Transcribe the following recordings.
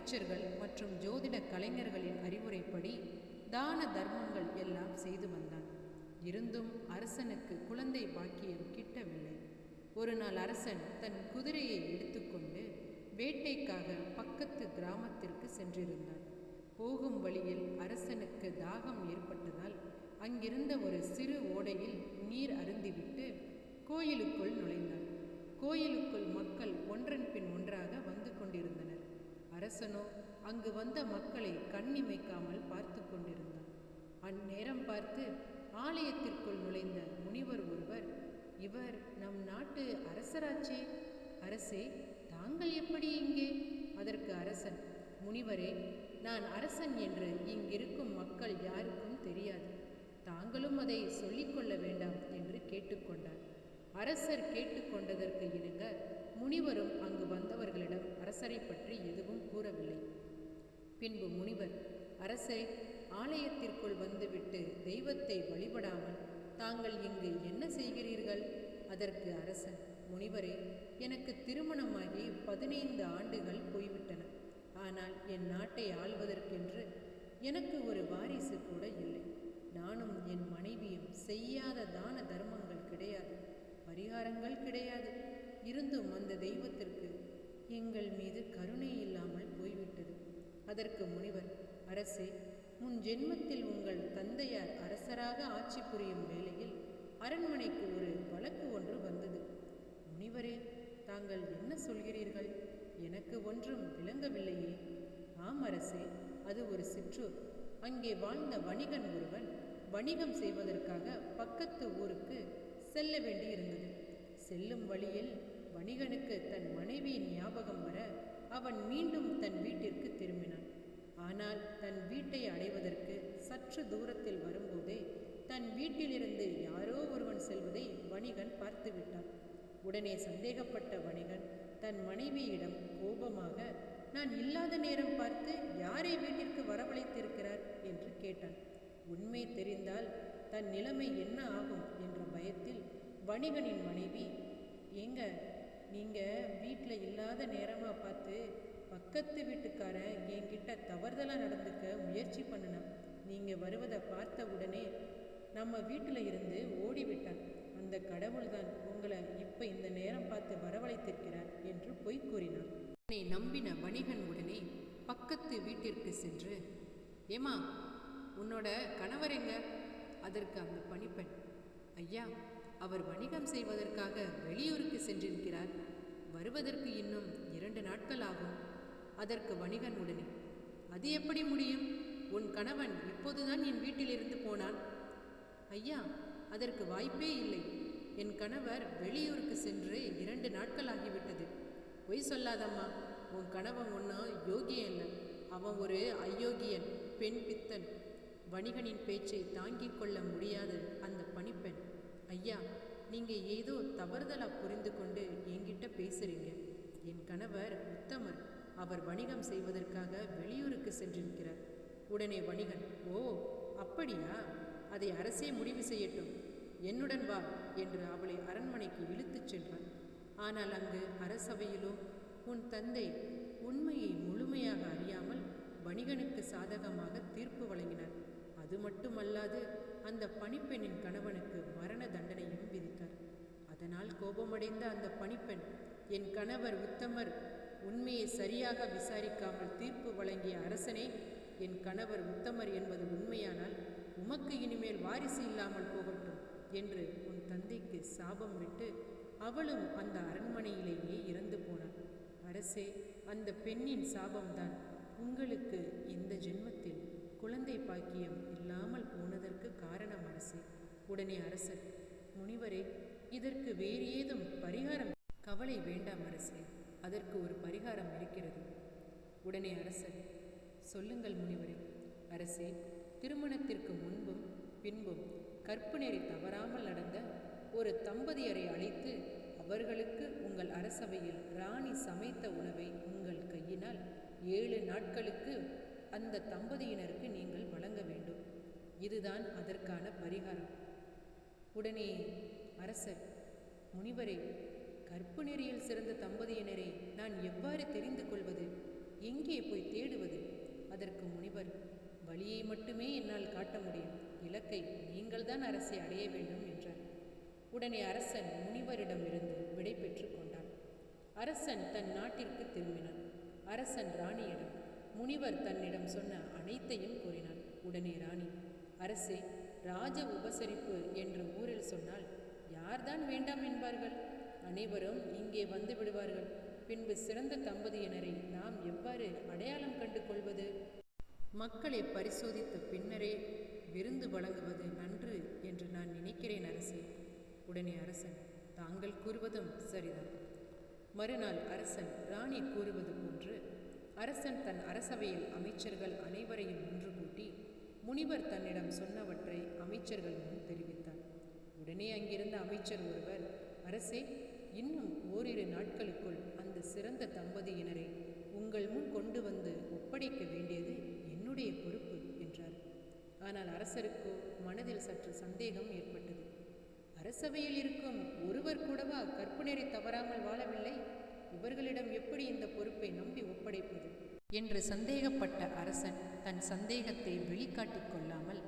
அமைச்சர்கள் மற்றும் ஜோதிட கலைஞர்களின் அறிவுரைப்படி தான தர்மங்கள் எல்லாம் செய்து வந்தான். இருந்தும் அரசனுக்கு குழந்தை பாக்கியம் கிட்டவில்லை. ஒரு நாள் அரசன் தன் குதிரையை எடுத்துக்கொண்டு வேட்டைக்காக பக்கத்து கிராமத்திற்கு சென்றிருந்தான். போகும் வழியில் அரசனுக்கு தாகம் ஏற்பட்டதால் அங்கிருந்த ஒரு சிறு ஓடையில் நீர் அருந்திவிட்டு கோயிலுக்குள் நுழைந்தார் கோயிலுக்குள் மக்கள் ஒன்றன் பின் ஒன்றாக வந்து கொண்டிருந்தனர். அரசனோ அங்கு வந்த மக்களை கண்ணிமைக்காமல் பார்த்து கொண்டிருந்தான். அந்நேரம் பார்த்து ஆலயத்திற்குள் நுழைந்த முனிவர் ஒருவர் இவர் நம் நாட்டு அரசராச்சே அரசே தாங்கள் எப்படி இங்கே? அதற்கு அரசன் முனிவரே நான் அரசன் என்று இங்கிருக்கும் மக்கள் யாருக்கும் தெரியாது. தாங்களும் அதை சொல்லிக்கொள்ள வேண்டாம் என்று கேட்டுக்கொண்டார். அரசர் கேட்டுக்கொண்டதற்கு இணங்க முனிவரும் அங்கு வந்தவர்களிடம் அரசரை பற்றி எதுவும் கூறவில்லை. பின்பு முனிவர் அரசே ஆலயத்திற்குள் வந்துவிட்டு தெய்வத்தை வழிபடாமல் தாங்கள் இங்கு என்ன செய்கிறீர்கள்? அதற்கு அரசன் முனிவரே எனக்கு திருமணமாகி பதினைந்து ஆண்டுகள் போய்விட்டன. ஆனால் என் நாட்டை ஆள்வதற்கென்று எனக்கு ஒரு வாரிசு கூட இல்லை. நானும் என் மனைவியும் செய்யாத தான தர்மங்கள் கிடையாது. பரிகாரங்கள் கிடையாது. இருந்தும் அந்த தெய்வத்திற்கு எங்கள் மீது கருணை இல்லாமல் போய்விட்டது. அதற்கு முனிவர் அரசே முன் ஜென்மத்தில் உங்கள் தந்தையார் அரசராக ஆட்சி புரியும் வேளையில் அரண்மனைக்கு ஒரு வழக்கு ஒன்று வந்தது. முனிவரே தாங்கள் என்ன சொல்கிறீர்கள்? எனக்கு ஒன்றும் விளங்கவில்லையே. ஆம் அரசே அது ஒரு சிற்றூர். அங்கே வாழ்ந்த வணிகன் ஒருவன் வணிகம் செய்வதற்காக பக்கத்து ஊருக்கு செல்ல வேண்டியிருந்தது. செல்லும் வழியில் வணிகனுக்கு தன் மனைவியின் ஞாபகம் வர அவன் மீண்டும் தன் வீட்டிற்கு திரும்பினான். ஆனால் தன் வீட்டை அடைவதற்கு சற்று தூரத்தில் வரும்போதே தன் வீட்டிலிருந்து யாரோ ஒருவன் செல்வதை வணிகன் பார்த்துவிட்டான். உடனே சந்தேகப்பட்ட வணிகன் தன் மனைவியிடம் கோபமாக நான் இல்லாத நேரம் பார்த்து யாரை வீட்டிற்கு வரவழைத்திருக்கிறார்? என்று கேட்டான். உண்மை தெரிந்தால் தன் நிலைமை என்ன ஆகும்? என்ற பயத்தில் வணிகனின் மனைவி எங்க நீங்கள் வீட்டில் இல்லாத நேரமாக பார்த்து பக்கத்து வீட்டுக்காரன் என்கிட்ட தவறுதலாக நடந்துக்க முயற்சி பண்ணினான். நீங்கள் வருவதை பார்த்த உடனே நம்ம வீட்டில் இருந்து ஓடிவிட்டான். அந்த கடவுள்தான் உங்களை இப்போ இந்த நேரம் பார்த்து வரவழைத்திருக்கிறார் என்று பொய் கூறினான். உன்னை நம்பின வணிகன் உடனே பக்கத்து வீட்டிற்கு சென்று ஏமா உன்னோட கணவர் எங்க? அதற்கு அந்த பணிப்பெண். ஐயா அவர் வணிகம் செய்வதற்காக வெளியூருக்கு சென்றிருக்கிறார். வருவதற்கு இன்னும் இரண்டு நாட்கள் ஆகும் அதற்கு வணிகன் உடனே அது எப்படி முடியும்? உன் கணவன் இப்போதுதான் என் வீட்டிலிருந்து போனான். ஐயா அதற்கு வாய்ப்பே இல்லை. என் கணவர் வெளியூருக்கு சென்று இரண்டு நாட்கள் ஆகிவிட்டது பொய் சொல்லாதம்மா. உன் கணவன் ஒன்றும் யோகியன் இல்லை அவன் ஒரு அயோக்கியன் பெண் பித்தன். வணிகனின் பேச்சை தாங்கிக் கொள்ள முடியாத அந்த பணிப்பெண். ஐயா நீங்கள் ஏதோ தவறுதலாக புரிந்து கொண்டு என்கிட்ட பேசுறீங்க. என் கணவர் உத்தமர். அவர் வணிகம் செய்வதற்காக வெளியூருக்கு சென்றிருக்கிறார். உடனே வணிகன் ஓ அப்படியா? அதை அரசே முடிவு செய்யட்டும். என்னுடன் வா என்று அவளை அரண்மனைக்கு இழுத்துச் சென்றான். ஆனால் அங்கு அரசவையிலும் உன் தந்தை உண்மையை முழுமையாக அறியாமல் வணிகனுக்கு சாதகமாக தீர்ப்பு வழங்கினார். அது மட்டுமல்லாது அந்த பணிப்பெண்ணின் கணவனுக்கு மரண தண்டனையும் விதித்தார். அதனால் கோபமடைந்த அந்த பணிப்பெண் என் கணவர் உத்தமர் உண்மையை சரியாக விசாரிக்காமல் தீர்ப்பு வழங்கிய அரசனே என் கணவர் உத்தமர் என்பது உண்மையானால் உமக்கு இனிமேல் வாரிசு இல்லாமல் போகட்டும் என்று உன் தந்தைக்கு சாபம் விட்டு அவளும் அந்த அரண்மனையிலேயே இறந்து போனாள். அரசே அந்த பெண்ணின் சாபம்தான். உங்களுக்கு இந்த ஜென்மத்தில் குழந்தை பாக்கியம் இல்லாமல் போனதற்கு காரணம் அரசே உடனே அரசர் முனிவரே இதற்கு வேறு ஏதும் பரிகாரம்? கவலை வேண்டாம் அரசே அதற்கு ஒரு பரிகாரம் இருக்கிறது. உடனே அரசர் சொல்லுங்கள் முனிவரே. அரசே திருமணத்திற்கு முன்பும் பின்பும் கற்பு நெறி தவறாமல் நடந்த ஒரு தம்பதியரை அழைத்து அவர்களுக்கு உங்கள் அரசவையில் ராணி சமைத்த உணவை உங்கள் கையினால் ஏழு நாட்களுக்கு அந்த தம்பதியினருக்கு நீங்கள் வழங்க வேண்டும். இதுதான் அதற்கான பரிகாரம். உடனே அரசர் முனிவரே கற்பு நெறியில் சிறந்த தம்பதியினரை நான் எவ்வாறு தெரிந்து கொள்வது? எங்கே போய் தேடுவது? அதற்கு முனிவர் வழியை மட்டுமே என்னால் காட்ட முடியும். இலக்கை நீங்கள்தான் அரசை அடைய வேண்டும் என்றார். உடனே அரசன் முனிவரிடமிருந்து விடை பெற்றுக் கொண்டான். அரசன் தன் நாட்டிற்கு திரும்பினான். அரசன் ராணியிடம் முனிவர் தன்னிடம் சொன்ன அனைத்தையும் கூறினான். உடனே ராணி அரசே ராஜ உபசரிப்பு என்று ஊரில் சொன்னால் யார்தான் வேண்டாம் என்பார்கள்? அனைவரும் இங்கே வந்து விடுவார்கள். பின்பு சிறந்த தம்பதியினரை நாம் எவ்வாறு அடையாளம் கண்டு கொள்வது? மக்களை பரிசோதித்த பின்னரே விருந்து வழங்குவது நன்று என்று நான் நினைக்கிறேன் அரசே. உடனே அரசன் தாங்கள் கூறுவதும் சரிதான். மறுநாள் அரசன் ராணி கூறுவது போன்று அரசன் தன் அரசவையில் அமைச்சர்கள் அனைவரையும் ஒன்று கூட்டி முனிவர் தன்னிடம் சொன்னவற்றை அமைச்சர்கள் முன் தெரிவித்தார். உடனே அங்கிருந்த அமைச்சர் ஒருவர் அரசே இன்னும் ஓரிரு நாட்களுக்குள் அந்த சிறந்த தம்பதியினரை உங்கள் முன் கொண்டு வந்து ஒப்படைக்க வேண்டியது என்னுடைய பொறுப்பு என்றார். ஆனால் அரசருக்கோ மனதில் சற்று சந்தேகம் ஏற்பட்டது. அரசவையில் இருக்கும் ஒருவர் கூடவா கற்புநெறி தவறாமல் வாழவில்லை? இவர்களிடம் எப்படி இந்த பொறுப்பை நம்பி ஒப்படைப்பது? என்று சந்தேகப்பட்ட அரசன் தன் சந்தேகத்தை வெளிக்காட்டிக் கொள்ளாமல்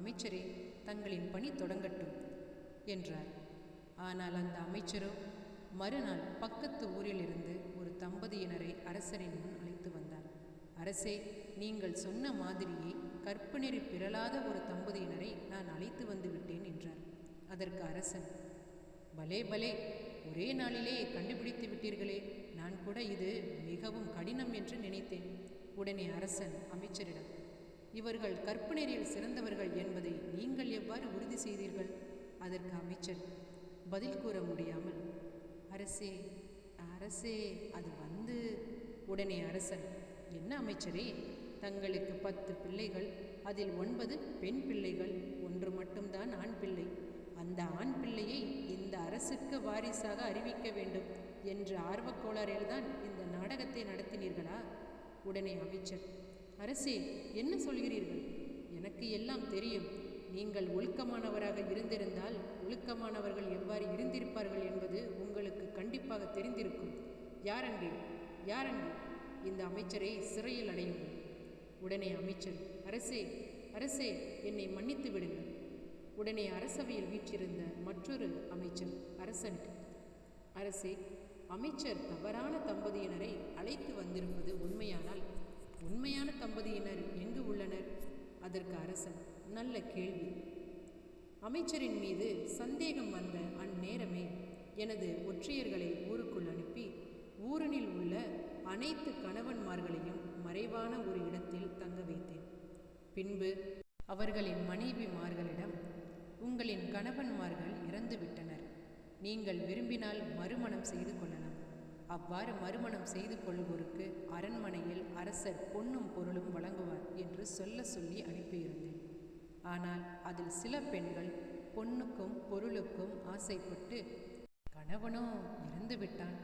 அமைச்சரே தங்களின் பணி தொடங்கட்டும் என்றார். ஆனால் அந்த அமைச்சரோ மறுநாள் பக்கத்து ஊரிலிருந்து ஒரு தம்பதியினரை அரசரின் முன் அழைத்து வந்தார். அரசே நீங்கள் சொன்ன மாதிரியே கற்புநெறி பிறலாத ஒரு தம்பதியினரை நான் அழைத்து வந்து விட்டேன் என்றார். அதற்கு அரசன் பலே பலே ஒரே நாளிலே கண்டுபிடித்து விட்டீர்களே நான் கூட இது மிகவும் கடினம் என்று நினைத்தேன். உடனே அரசன் அமைச்சரிடம் இவர்கள் கற்பனையில் சிறந்தவர்கள் என்பதை நீங்கள் எவ்வாறு உறுதி செய்தீர்கள்? அதற்கு அமைச்சர் பதில் கூற முடியாமல். அரசே அரசே அது வந்து உடனே அரசன் என்ன அமைச்சரே? தங்களுக்கு பத்து பிள்ளைகள் அதில் ஒன்பது பெண் பிள்ளைகள் ஒன்று மட்டும்தான் ஆண் பிள்ளை. அந்த ஆண் பிள்ளையை இந்த அரசுக்கு வாரிசாக அறிவிக்க வேண்டும். என்ற ஆர்வக்கோளாறில்தான் இந்த நாடகத்தை நடத்தினீர்களா? உடனே அமைச்சர் அரசே என்ன சொல்கிறீர்கள்? எனக்கு எல்லாம் தெரியும். நீங்கள் ஒழுக்கமானவராக இருந்திருந்தால் ஒழுக்கமானவர்கள் எவ்வாறு இருந்திருப்பார்கள் என்பது உங்களுக்கு கண்டிப்பாக தெரிந்திருக்கும். யாரங்கே? யாரங்கே இந்த அமைச்சரை சிறையில் அடையுங்கள் உடனே அமைச்சர் அரசே அரசே என்னை மன்னித்து விடுங்கள் உடனே அரசவையில் வீற்றிருந்த மற்றொரு அமைச்சர் அரசன். அரசே அமைச்சர் தவறான தம்பதியினரை அழைத்து வந்திருப்பது உண்மையானால் உண்மையான தம்பதியினர் எங்கு உள்ளனர்? அதற்கு அரசன் நல்ல கேள்வி. அமைச்சரின் மீது சந்தேகம் வந்த அந்நேரமே எனது ஒற்றையர்களை ஊருக்குள் அனுப்பி ஊரனில் உள்ள அனைத்து கணவன்மார்களையும் மறைவான ஒரு இடத்தில் தங்க வைத்தேன். பின்பு அவர்களின் மனைவிமார்களிடம் உங்களின் கணவன்மார்கள் இறந்துவிட்டனர். நீங்கள் விரும்பினால் மறுமணம் செய்து கொள்ளலாம். அவ்வாறு மறுமணம் செய்து கொள்வோருக்கு அரண்மனையில் அரசர் பொன்னும் பொருளும் வழங்குவார் என்று சொல்ல சொல்லி அனுப்பியிருந்தேன். ஆனால் அதில் சில பெண்கள் பொண்ணுக்கும் பொருளுக்கும் ஆசைப்பட்டு கணவனோ இறந்து விட்டான்.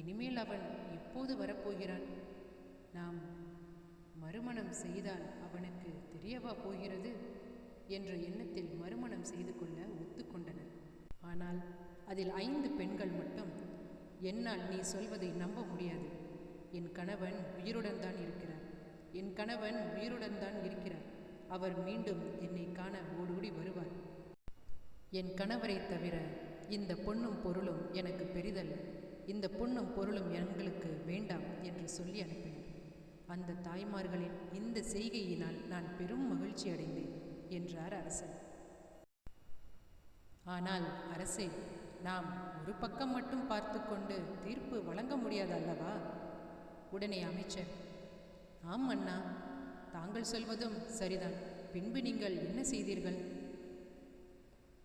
இனிமேல் அவன் எப்போது வரப்போகிறான். நாம் மறுமணம் செய்தால் அவனுக்கு தெரியவா போகிறது? என்ற எண்ணத்தில் மறுமணம் செய்து கொள்ள ஒத்துக்கொண்டனர். ஆனால் அதில் ஐந்து பெண்கள் மட்டும் என்னால் நீ சொல்வதை நம்ப முடியாது. என் கணவன் உயிருடன் தான் இருக்கிறார். என் கணவன் உயிருடன் தான் இருக்கிறார். அவர் மீண்டும் என்னை காண ஓடோடி வருவார். என் கணவரை தவிர இந்த பொண்ணும் பொருளும் எனக்கு பெரிதல்ல. இந்த பொண்ணும் பொருளும் எங்களுக்கு வேண்டாம் என்று சொல்லி அனுப்பினார். அந்த தாய்மார்களின் இந்த செய்கையினால் நான் பெரும் மகிழ்ச்சி அடைந்தேன் என்றார் அரசன். ஆனால் அரசே நாம் ஒரு பக்கம் மட்டும் பார்த்து கொண்டு தீர்ப்பு வழங்க முடியாது அல்லவா உடனே அமைச்சர் ஆம் அண்ணா தாங்கள் சொல்வதும் சரிதான். பின்பு நீங்கள் என்ன செய்தீர்கள்?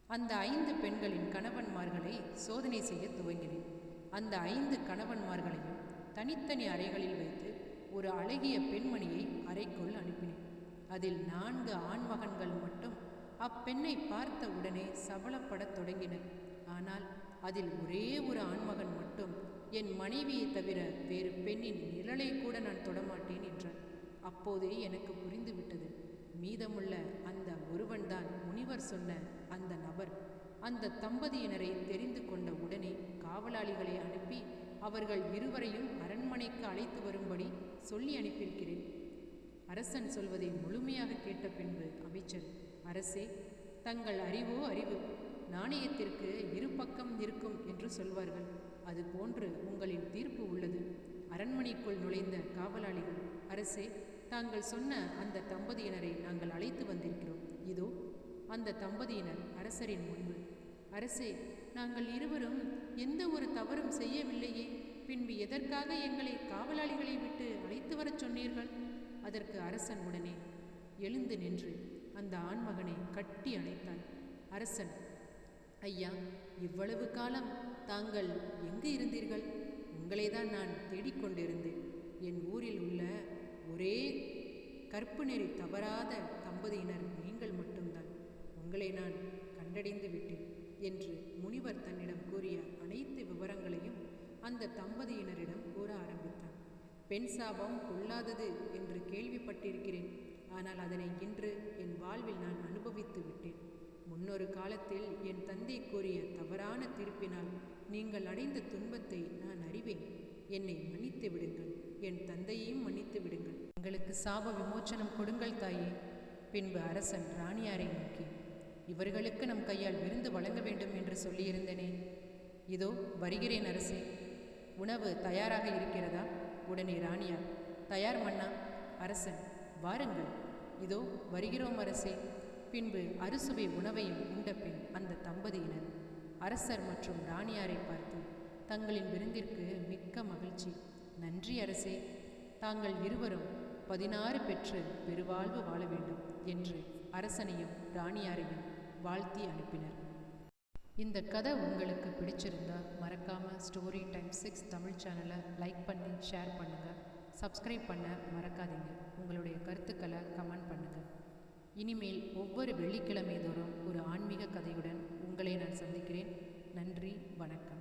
அந்த ஐந்து பெண்களின் கணவன்மார்களை சோதனை செய்ய துவங்கினேன். அந்த ஐந்து கணவன்மார்களையும் தனித்தனி அறைகளில் வைத்து ஒரு அழகிய பெண்மணியை அறைக்குள் அனுப்பினேன். அதில் நான்கு ஆண்மகன்கள் மட்டும் அப்பெண்ணை பார்த்த உடனே சபலப்படத் தொடங்கினர் ஆனால் அதில் ஒரே ஒரு ஆண்மகன் மட்டும் என் மனைவியை தவிர வேறு பெண்ணின் நிழலை கூட நான் தொடமாட்டேன் என்றான். அப்போதே எனக்கு புரிந்துவிட்டது மீதமுள்ள அந்த ஒருவன்தான் முனிவர் சொன்ன அந்த நபர். அந்த தம்பதியினரை தெரிந்து கொண்ட உடனே காவலாளிகளை அனுப்பி அவர்கள் இருவரையும் அரண்மனைக்கு அழைத்து வரும்படி சொல்லி அனுப்பியிருக்கிறேன். அரசன் சொல்வதை முழுமையாக கேட்ட பின்பு அமைச்சர் அரசே தங்கள் அறிவோ அறிவு நாணயத்திற்கு இரு பக்கம் இருக்கும் என்று சொல்வார்கள். அது போன்று உங்களின் தீர்ப்பு உள்ளது. அரண்மனைக்குள் நுழைந்த காவலாளிகள் அரசே தாங்கள் சொன்ன அந்த தம்பதியினரை நாங்கள் அழைத்து வந்திருக்கிறோம். இதோ அந்த தம்பதியினர் அரசரின் முன்பு. அரசே நாங்கள் இருவரும் எந்த ஒரு தவறும் செய்யவில்லையே. பின்பு எதற்காக எங்களை காவலாளிகளை விட்டு அழைத்து வரச் சொன்னீர்கள்? அதற்கு அரசன் உடனே எழுந்து நின்று அந்த ஆண்மகனை கட்டி அணைத்தான். அரசன் ஐயா இவ்வளவு காலம் தாங்கள் எங்கு இருந்தீர்கள்? உங்களை தான் நான் தேடிக்கொண்டிருந்தேன். என் ஊரில் உள்ள ஒரே கற்பு நெறி தவறாத தம்பதியினர் நீங்கள் மட்டும்தான். உங்களை நான் கண்டடைந்து விட்டேன் என்று முனிவர் தன்னிடம் கூறிய அனைத்து விவரங்களையும் அந்த தம்பதியினரிடம் கூற ஆரம்பித்தான். பெண் சாபம் கொள்ளாதது என்று கேள்வி ஆனால் அதனை இன்று என் வாழ்வில் நான் அனுபவித்து விட்டேன். முன்னொரு காலத்தில் என் தந்தை கூறிய தவறான தீர்ப்பினால் நீங்கள் அடைந்த துன்பத்தை நான் அறிவேன். என்னை மன்னித்து விடுங்கள். என் தந்தையையும் மன்னித்து விடுங்கள். எங்களுக்கு சாப விமோச்சனம் கொடுங்கள் தாயே. பின்பு அரசன் ராணியாரை நோக்கி இவர்களுக்கு நம் கையால் விருந்து வழங்க வேண்டும் என்று சொல்லியிருந்தேனே. இதோ வருகிறேன் அரசே. உணவு தயாராக இருக்கிறதா? உடனே ராணியார் தயார் மன்னா அரசன் வாருங்கள். இதோ வருகிறோம் அரசே. பின்பு அறுசுவை உணவையும் உண்ட பின் அந்த தம்பதியினர் அரசர் மற்றும் ராணியாரை பார்த்து தங்களின் விருந்திற்கு மிக்க மகிழ்ச்சி. நன்றி அரசே. தாங்கள் இருவரும் பதினாறு பெற்று பெருவாழ்வு வாழ வேண்டும் என்று அரசனையும் ராணியாரையும் வாழ்த்தி அனுப்பினர். இந்த கதை உங்களுக்கு பிடிச்சிருந்தா மறக்காமல் ஸ்டோரி டைம் சிக்ஸ் தமிழ் சேனலை லைக் பண்ணி ஷேர் பண்ணுங்கள் சப்ஸ்கிரைப் பண்ண மறக்காதீங்க. உங்களுடைய கருத்துக்களை கமெண்ட் பண்ணுங்கள் இனிமேல் ஒவ்வொரு வெள்ளிக்கிழமை தோறும் ஒரு ஆன்மீக கதையுடன் உங்களை நான் சந்திக்கிறேன். நன்றி வணக்கம்.